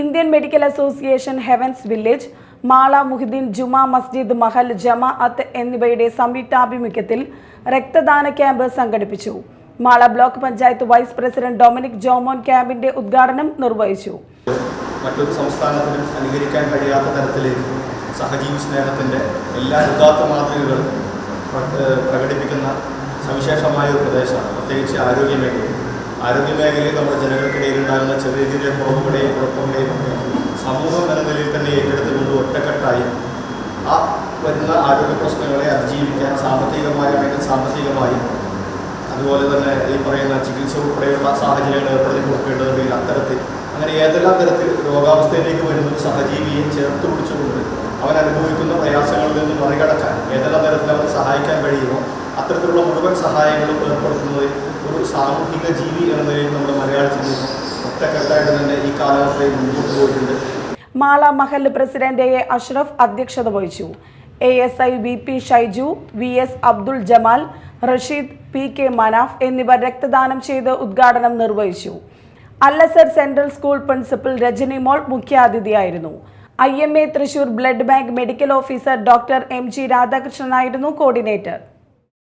Indian medical association heavens village Mala Muhiyuddin Juma Masjid Mahal Jamaat എന്നിവയുടെ സംയുക്താഭിമുഖ്യത്തിൽ രക്തദാന camp സംഘടിപ്പിച്ചു. Mala block panchayat vice president Dominic Jomon ക്യാമ്പിന്റെ ഉദ്ഘാടനം നിർവഹിച്ചു. മറ്റൊരു സംസ്ഥാനത്തിനും അനുകരിക്കാൻ കഴിയാത്ത തരത്തിലേക്ക് സഹജീവി സ്നേഹത്തിന്റെ എല്ലാ ഉദാത്ത മാതൃകകളും പ്രകടിപ്പിക്കുന്ന സവിശേഷമായ ഒരു പ്രദേശമാണ്. പ്രത്യേകിച്ച് ആരോഗ്യ മേഖലയിൽ ആരോഗ്യ മേഖലയിൽ നമ്മുടെ ജനങ്ങൾക്കിടയിൽ ചെറിയ കുറവുകളെയും കുഴപ്പങ്ങളെയും ഒക്കെ സമൂഹം എന്ന നിലയിൽ തന്നെ ഏറ്റെടുത്തുകൊണ്ട് ഒറ്റക്കെട്ടായി ആ വരുന്ന ആരോഗ്യ പ്രശ്നങ്ങളെ അതിജീവിക്കാൻ സാമ്പത്തികമായ അല്ലെങ്കിൽ സാമ്പത്തികമായി അതുപോലെ തന്നെ ഈ പറയുന്ന ചികിത്സ ഉൾപ്പെടെയുള്ള സാഹചര്യങ്ങൾ ഏർപ്പെടുത്തി കൊടുക്കേണ്ടതുണ്ടെങ്കിൽ അത്തരത്തിൽ അങ്ങനെ ഏതെല്ലാം തരത്തിൽ രോഗാവസ്ഥയിലേക്ക് വരുന്ന ഒരു സഹജീവിയെ ചേർത്ത് പിടിച്ചുകൊണ്ട് അവൻ അനുഭവിക്കുന്ന പ്രയാസങ്ങളിൽ നിന്ന് മറികടക്കാൻ ഏതെല്ലാം തരത്തിൽ അവന് സഹായിക്കാൻ കഴിയുമോ അത്തരത്തിലുള്ള മുഴുവൻ സഹായങ്ങളും ഏർപ്പെടുത്തുന്നത് ഒരു സാമൂഹിക ജീവി എന്ന നിലയിൽ നമ്മുടെ മലയാള സമൂഹം ഈ മാള മഹൽ പ്രസിഡന്റ് എ. അഷ്റഫ് അധ്യക്ഷത വഹിച്ചു. A. S. I. V. P. Shaiju V. S. Abdul Jamal Rasheed P. K. Manaf എന്നിവർ രക്തദാനം ചെയ്ത് ഉദ്ഘാടനം നിർവഹിച്ചു. അല്ലസർ central school principal Rajani mall മുഖ്യാതിഥിയായിരുന്നു. I. M. A. Thrissur blood bank medical officer doctor M. G. രാധാകൃഷ്ണനായിരുന്നു coordinator.